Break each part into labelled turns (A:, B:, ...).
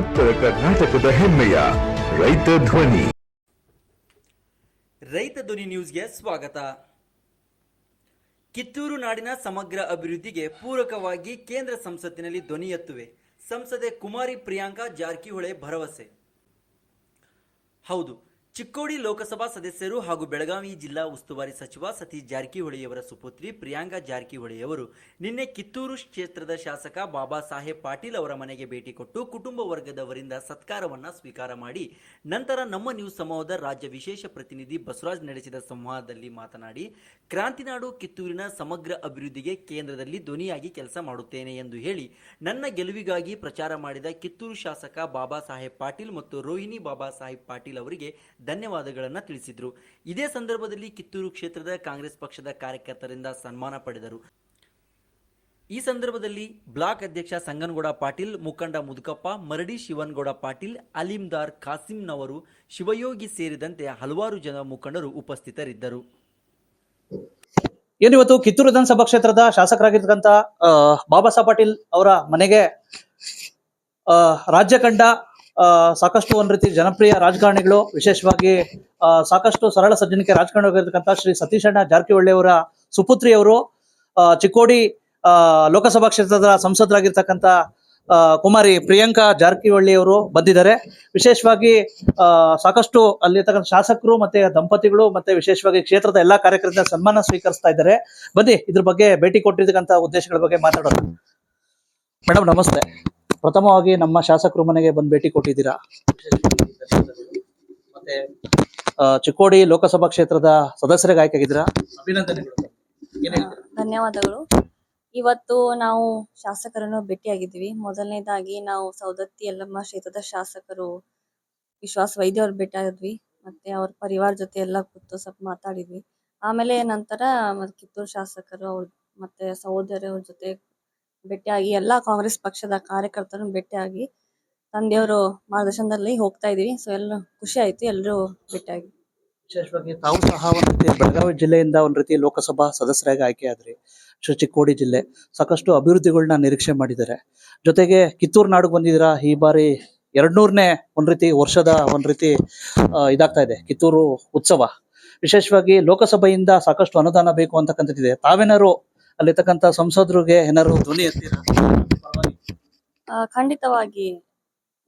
A: ಉತ್ತರ ಕರ್ನಾಟಕದ ಹೆಮ್ಮೆಯ ರೈತ ಧ್ವನಿ.
B: ರೈತ ಧ್ವನಿ ನ್ಯೂಸ್ಗೆ ಸ್ವಾಗತ. ಕಿತ್ತೂರು ನಾಡಿನ ಸಮಗ್ರ ಅಭಿವೃದ್ಧಿಗೆ ಪೂರಕವಾಗಿ ಕೇಂದ್ರ ಸಂಸತ್ತಿನಲ್ಲಿ ಧ್ವನಿ ಎತ್ತುವೆ. ಸಂಸದೆ ಕುಮಾರಿ ಪ್ರಿಯಾಂಕಾ ಜಾರಕಿಹೊಳಿ ಭರವಸೆ. ಹೌದು ಚಿಕ್ಕೋಡಿ ಲೋಕಸಭಾ ಸದಸ್ಯರು ಹಾಗೂ ಬೆಳಗಾವಿ ಜಿಲ್ಲಾ ಉಸ್ತುವಾರಿ ಸಚಿವ ಸತೀಶ್ ಜಾರಕಿಹೊಳಿಯವರ ಸುಪುತ್ರಿ ಪ್ರಿಯಾಂಕಾ ಜಾರಕಿಹೊಳಿಯವರು ನಿನ್ನೆ ಕಿತ್ತೂರು ಕ್ಷೇತ್ರದ ಶಾಸಕ ಬಾಬಾ ಸಾಹೇಬ್ ಪಾಟೀಲ್ ಅವರ ಮನೆಗೆ ಭೇಟಿ ಕೊಟ್ಟು ಕುಟುಂಬ ವರ್ಗದವರಿಂದ ಸತ್ಕಾರವನ್ನು ಸ್ವೀಕಾರ ಮಾಡಿ ನಂತರ ನಮ್ಮ ನ್ಯೂಸ್ ಸಮೂಹದ ರಾಜ್ಯ ವಿಶೇಷ ಪ್ರತಿನಿಧಿ ಬಸವರಾಜ್ ನಡೆಸಿದ ಸಂವಾದದಲ್ಲಿ ಮಾತನಾಡಿ, ಕ್ರಾಂತಿನಾಡು ಕಿತ್ತೂರಿನ ಸಮಗ್ರ ಅಭಿವೃದ್ಧಿಗೆ ಕೇಂದ್ರದಲ್ಲಿ ಧ್ವನಿಯಾಗಿ ಕೆಲಸ ಮಾಡುತ್ತೇನೆ ಎಂದು ಹೇಳಿ, ನನ್ನ ಗೆಲುವಿಗಾಗಿ ಪ್ರಚಾರ ಮಾಡಿದ ಕಿತ್ತೂರು ಶಾಸಕ ಬಾಬಾ ಸಾಹೇಬ್ ಪಾಟೀಲ್ ಮತ್ತು ರೋಹಿಣಿ ಬಾಬಾ ಸಾಹೇಬ್ ಪಾಟೀಲ್ ಅವರಿಗೆ ಧನ್ಯವಾದಗಳನ್ನು ತಿಳಿಸಿದರು. ಇದೇ ಸಂದರ್ಭದಲ್ಲಿ ಕಿತ್ತೂರು ಕ್ಷೇತ್ರದ ಕಾಂಗ್ರೆಸ್ ಪಕ್ಷದ ಕಾರ್ಯಕರ್ತರಿಂದ ಸನ್ಮಾನ ಪಡೆದರು. ಈ ಸಂದರ್ಭದಲ್ಲಿ ಬ್ಲಾಕ್ ಅಧ್ಯಕ್ಷ ಸಂಗನಗೌಡ ಪಾಟೀಲ್, ಮುಖಂಡ ಮುದುಕಪ್ಪ, ಮರಡಿ ಶಿವನಗೌಡ ಪಾಟೀಲ್, ಅಲೀಮ್ದಾರ್ ಖಾಸಿಂನವರು ಶಿವಯೋಗಿ ಸೇರಿದಂತೆ ಹಲವಾರು ಜನ ಮುಖಂಡರು ಉಪಸ್ಥಿತರಿದ್ದರು.
C: ಏನಿವತ್ತು ಕಿತ್ತೂರು ವಿಧಾನಸಭಾ ಕ್ಷೇತ್ರದ ಶಾಸಕರಾಗಿರ್ತಕ್ಕಂಥ ಬಾಬಾ ಸಾಹೇಬ್ ಪಾಟೀಲ್ ಅವರ ಮನೆಗೆ ರಾಜ್ಯ ಕಂಡ ಸಾಕಷ್ಟು ಒಂದ್ ರೀತಿ ಜನಪ್ರಿಯ ರಾಜಕಾರಣಿಗಳು, ವಿಶೇಷವಾಗಿ ಸಾಕಷ್ಟು ಸರಳ ಸಜ್ಜನಿಕೆ ರಾಜಕಾರಣಿಯಾಗಿರ್ತಕ್ಕಂಥ ಶ್ರೀ ಸತೀಶಣ್ಣ ಜಾರಕಿಹೊಳ್ಳಿ ಅವರ ಸುಪುತ್ರಿಯವರು ಚಿಕ್ಕೋಡಿ ಲೋಕಸಭಾ ಕ್ಷೇತ್ರದ ಸಂಸದರಾಗಿರ್ತಕ್ಕಂಥ ಕುಮಾರಿ ಪ್ರಿಯಾಂಕಾ ಜಾರಕಿಹೊಳ್ಳಿ ಅವರು ಬಂದಿದ್ದಾರೆ. ವಿಶೇಷವಾಗಿ ಸಾಕಷ್ಟು ಅಲ್ಲಿರ್ತಕ್ಕಂಥ ಶಾಸಕರು ಮತ್ತೆ ದಂಪತಿಗಳು ಮತ್ತೆ ವಿಶೇಷವಾಗಿ ಕ್ಷೇತ್ರದ ಎಲ್ಲಾ ಕಾರ್ಯಕರ್ತರಿಂದ ಸನ್ಮಾನ ಸ್ವೀಕರಿಸ್ತಾ ಇದ್ದಾರೆ. ಬನ್ನಿ, ಇದ್ರ ಬಗ್ಗೆ ಭೇಟಿ ಕೊಟ್ಟಿರ್ತಕ್ಕಂಥ ಉದ್ದೇಶಗಳ ಬಗ್ಗೆ ಮಾತಾಡೋಣ. ಮೇಡಮ್ ನಮಸ್ತೆ. ಪ್ರಥಮವಾಗಿ ನಮ್ಮ ಶಾಸಕರು ಮನೆಗೆ ಬಂದು ಭೇಟಿ ಕೊಟ್ಟಿದ್ದೀರಾ? ಮತ್ತೆ ಚಿಕ್ಕೋಡಿ ಲೋಕಸಭಾ ಕ್ಷೇತ್ರದ ಸದಸ್ಯರಿಗೆ ಆಯ್ಕೆಯಾಗಿದ್ದೀರಾ? ಅಭಿನಂದನೆಗಳು?
D: ಧನ್ಯವಾದಗಳು. ಇವತ್ತು ನಾವು ಶಾಸಕರನ್ನು ಭೇಟಿಯಾಗಿದ್ದೀವಿ. ಮೊದಲನೇದಾಗಿ ನಾವು ಸೌದತ್ತಿ ಯಲ್ಲಮ್ಮ ಕ್ಷೇತ್ರದ ಶಾಸಕರು ವಿಶ್ವಾಸ ವೈದ್ಯ ಅವ್ರು ಭೇಟಿಯಾದ್ವಿ. ಮತ್ತೆ ಅವ್ರ ಪರಿವಾರ ಜೊತೆ ಎಲ್ಲ ಕೂತು ಸ್ವಲ್ಪ ಮಾತಾಡಿದ್ವಿ. ಆಮೇಲೆ ನಂತರ ಮತ್ತ್ ಕಿತ್ತೂರು ಶಾಸಕರು ಅವ್ರ ಮತ್ತೆ ಸಹೋದರರ ಜೊತೆ ಭೇಟಿಯಾಗಿ ಎಲ್ಲ ಕಾಂಗ್ರೆಸ್ ಪಕ್ಷದ ಕಾರ್ಯಕರ್ತರನ್ನು ಭೇಟಿಯಾಗಿ ತಂದೆಯವರು ಮಾರ್ಗದರ್ಶನದಲ್ಲಿ ಹೋಗ್ತಾ ಇದೀವಿ ಸೊ ಎಲ್ಲ ಖುಷಿ ಆಯ್ತು. ಎಲ್ಲರೂ ಭೇಟಿಯಾಗಿ.
C: ವಿಶೇಷವಾಗಿ ತಾವು ಸಹ ಒಂದ್ ರೀತಿ ಬೆಳಗಾವಿ ಜಿಲ್ಲೆಯಿಂದ ಒಂದ್ ರೀತಿ ಲೋಕಸಭಾ ಸದಸ್ಯರಾಗಿ ಆಯ್ಕೆಯಾದ್ರಿ ಶುಚಿ ಚಿಕ್ಕೋಡಿ ಜಿಲ್ಲೆ. ಸಾಕಷ್ಟು ಅಭಿವೃದ್ಧಿಗಳನ್ನ ನಿರೀಕ್ಷೆ ಮಾಡಿದ್ದಾರೆ. ಜೊತೆಗೆ ಕಿತ್ತೂರು ನಾಡಿಗೆ ಬಂದಿದ್ದೀರಾ? ಈ ಬಾರಿ ಎರಡ್ನೂರನೇ ಒಂದ್ ರೀತಿ ವರ್ಷದ ಒಂದ್ ರೀತಿ ಇದಾಗ್ತಾ ಇದೆ. ಕಿತ್ತೂರು ಉತ್ಸವ. ವಿಶೇಷವಾಗಿ ಲೋಕಸಭೆಯಿಂದ ಸಾಕಷ್ಟು ಅನುದಾನ ಬೇಕು ಅಂತಕ್ಕಂಥದ್ದಿದೆ. ತಾವೇನಾರು ಅಲ್ಲಿರ್ತಕ್ಕಂಥ ಸಂಸದರಿಗೆ ಏನಾದ್ರು ಧ್ವನಿ ಎತ್ತೀರಾ
D: ಆ, ಖಂಡಿತವಾಗಿ.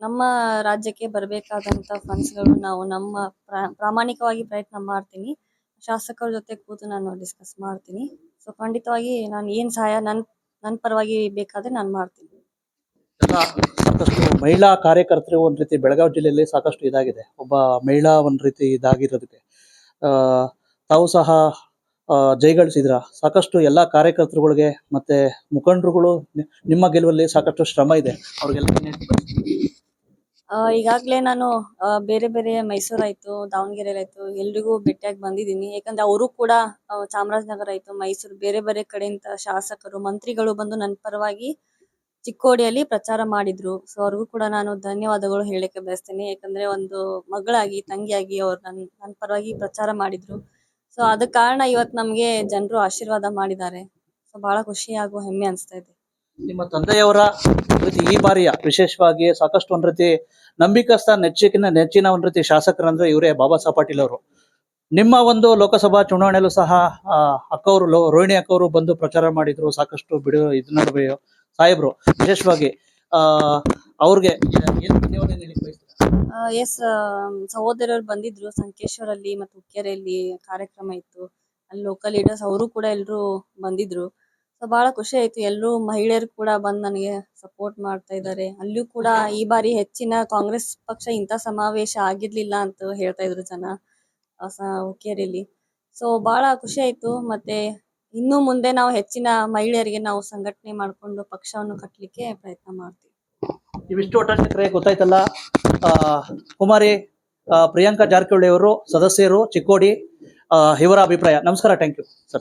D: ನಮ್ಮ ರಾಜ್ಯಕ್ಕೆ ಬರಬೇಕಾದಂತ ಫಂಡ್ಸ್ಗಳು ನಾವು ನಮ್ಮ ಪ್ರಾ- ಪ್ರಾಮಾಣಿಕವಾಗಿ ಪ್ರಯತ್ನ ಮಾಡ್ತೀನಿ. ಶಾಸಕರ ಜೊತೆ ಕೂತು ನಾನು ಡಿಸ್ಕಸ್ ಮಾಡ್ತೀನಿ. ಸೊ ಖಂಡಿತವಾಗಿ ನಾನು ಏನ್ ಸಹಾಯ ನನ್ ನನ್ನ ಪರವಾಗಿ ಬೇಕಾದ್ರೆ ನಾನು ಮಾಡ್ತೀನಿ.
C: ಎಲ್ಲ ಸಾಕಷ್ಟು ಮಹಿಳಾ ಕಾರ್ಯಕರ್ತರು ಒಂದ್ ರೀತಿ ಬೆಳಗಾವಿ ಜಿಲ್ಲೆಯಲ್ಲಿ ಸಾಕಷ್ಟು ಇದಾಗಿದೆ. ಒಬ್ಬ ಮಹಿಳಾ ಒಂದ್ ರೀತಿ ಇದಾಗಿರೋದಕ್ಕೆ. ಆ, ತಾವು ಸಹ ಜೈಗಳಿಸಿದ್ರ ಸಾಕಷ್ಟು ಎಲ್ಲಾ ಕಾರ್ಯಕರ್ತರುಗಳಿಗೆ ಮತ್ತೆ ಮುಖಂಡರುಗಳು ನಿಮ್ಮ ಗೆಲುವಲ್ಲಿ ಸಾಕಷ್ಟು ಶ್ರಮ ಇದೆ. ಅವ್ರಿಗೆಲ್ಲ
D: ಈಗಾಗಲೇ ನಾನು ಬೇರೆ ಬೇರೆ ಮೈಸೂರು ಆಯ್ತು ದಾವಣಗೆರೆ ಆಯ್ತು ಎಲ್ರಿಗೂ ಭೇಟಿಯಾಗಿ ಬಂದಿದ್ದೀನಿ. ಯಾಕಂದ್ರೆ ಅವರು ಕೂಡ ಚಾಮರಾಜನಗರ ಆಯ್ತು ಮೈಸೂರು ಬೇರೆ ಬೇರೆ ಕಡೆಯಿಂದ ಶಾಸಕರು, ಮಂತ್ರಿಗಳು ಬಂದು ನನ್ನ ಪರವಾಗಿ ಚಿಕ್ಕೋಡಿಯಲ್ಲಿ ಪ್ರಚಾರ ಮಾಡಿದ್ರು. ಸೊ ಅವ್ರಿಗೂ ಕೂಡ ನಾನು ಧನ್ಯವಾದಗಳು ಹೇಳಕ್ಕೆ ಬಯಸ್ತೇನೆ. ಯಾಕಂದ್ರೆ ಒಂದು ಮಗಳಾಗಿ, ತಂಗಿಯಾಗಿ ಅವ್ರು ನನ್ ನನ್ನ ಪರವಾಗಿ ಪ್ರಚಾರ ಮಾಡಿದ್ರು. ಸೊ ಅದ ಕಾರಣ ಇವತ್ ನಮ್ಗೆ ಜನರು ಆಶೀರ್ವಾದ ಮಾಡಿದ್ದಾರೆ. ಸೊ ಬಹಳ ಖುಷಿ ಹಾಗೂ ಹೆಮ್ಮೆ ಅನಿಸ್ತಾ ಇದೆ.
C: ನಿಮ್ಮ ತಂದೆಯವರ ಈ ಬಾರಿಯ ವಿಶೇಷವಾಗಿ ಸಾಕಷ್ಟು ಒಂದ್ ರೀತಿ ನಂಬಿಕಸ್ಥ ನೆಚ್ಚಿನ ನೆಚ್ಚಿನ ಒಂದ್ ರೀತಿ ಶಾಸಕರಂದ್ರೆ ಇವರೇ ಬಾಬಾ ಸಾಹೇಬ್ ಪಾಟೀಲ್ ಅವರು. ನಿಮ್ಮ ಒಂದು ಲೋಕಸಭಾ ಚುನಾವಣೆಯಲ್ಲೂ ಸಹ ಅಕ್ಕವರು ರೋಹಿಣಿ ಅಕ್ಕವರು ಬಂದು ಪ್ರಚಾರ ಮಾಡಿದ್ರು, ಸಾಕಷ್ಟು ಬಿಡು, ಇದ್ ನಡುವೆ ಸಾಹೇಬ್ರು. ವಿಶೇಷವಾಗಿ, ಆ, ಅವ್ರಿಗೆ ಏನ್ ಧನ್ಯವಾದ ಬಯಸ್ತೀರಾ?
D: ಎಸ್ ಸಹೋದರರು ಬಂದಿದ್ರು, ಸಂಕೇಶ್ವರಲ್ಲಿ ಮತ್ತು ಹುಕ್ಕೇರಿಯಲ್ಲಿ ಕಾರ್ಯಕ್ರಮ ಇತ್ತು. ಅಲ್ಲಿ ಲೋಕಲ್ ಲೀಡರ್ಸ್ ಅವರು ಕೂಡ ಎಲ್ಲರೂ ಬಂದಿದ್ರು. ಸೊ ಬಹಳ ಖುಷಿ ಆಯ್ತು. ಎಲ್ಲರೂ ಮಹಿಳೆಯರು ಕೂಡ ಬಂದು ನನಗೆ ಸಪೋರ್ಟ್ ಮಾಡ್ತಾ ಇದ್ದಾರೆ ಅಲ್ಲಿಯೂ ಕೂಡ ಈ ಬಾರಿ ಹೆಚ್ಚಿನ ಕಾಂಗ್ರೆಸ್ ಪಕ್ಷ ಇಂಥ ಸಮಾವೇಶ ಆಗಿರ್ಲಿಲ್ಲ ಅಂತ ಹೇಳ್ತಾ ಇದ್ರು ಜನ ಹುಕ್ಕೇರಿಯಲ್ಲಿ ಸೊ ಬಹಳ ಖುಷಿ ಆಯ್ತು. ಮತ್ತೆ ಇನ್ನು ಮುಂದೆ ನಾವು ಹೆಚ್ಚಿನ ಮಹಿಳೆಯರಿಗೆ ನಾವು ಸಂಘಟನೆ ಮಾಡಿಕೊಂಡು ಪಕ್ಷವನ್ನು ಕಟ್ಟಲಿಕ್ಕೆ ಪ್ರಯತ್ನ ಮಾಡ್ತೀವಿ.
C: ಇವಿಷ್ಟು ಒಟ್ಟಾರೆ ಗೊತ್ತಾಯ್ತಲ್ಲ? ಕುಮಾರಿ ಪ್ರಿಯಾಂಕಾ ಜಾರಕಿಹೊಳಿ ಅವರು ಸದಸ್ಯರು ಚಿಕ್ಕೋಡಿ ಇವರ ಅಭಿಪ್ರಾಯ. ನಮಸ್ಕಾರ ಥ್ಯಾಂಕ್ ಯು ಸರ್